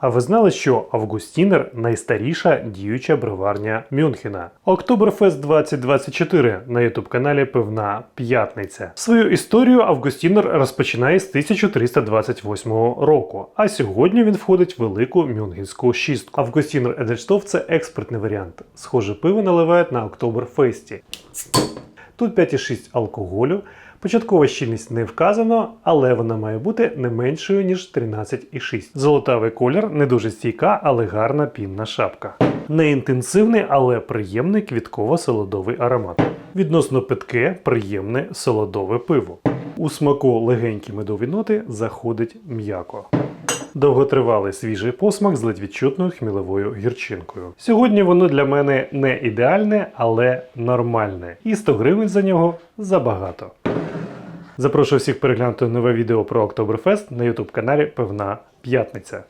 А ви знали, що Августінер найстаріша діюча броварня Мюнхена? Октоберфест 2024 на ютуб каналі Пивна П'ятниця. Свою історію Августінер розпочинає з 1328 року, а сьогодні він входить в велику мюнхенську шістку. Августінер Едельштоф це експертний варіант. Схоже пиво наливають на Октоберфесті. Тут 5,6 алкоголю. Початкова щільність не вказано, але вона має бути не меншою, ніж 13,6. Золотавий колір не дуже стійка, але гарна пінна шапка. Не інтенсивний, але приємний квітково-солодовий аромат. Відносно питке, приємне солодове пиво. У смаку легенькі медові ноти заходить м'яко. Довготривалий свіжий посмак з ледь відчутною хміловою гірчинкою. Сьогодні воно для мене не ідеальне, але нормальне. І 100 гривень за нього забагато. Запрошую всіх переглянути нове відео про Октоберфест на YouTube каналі Певна П'ятниця.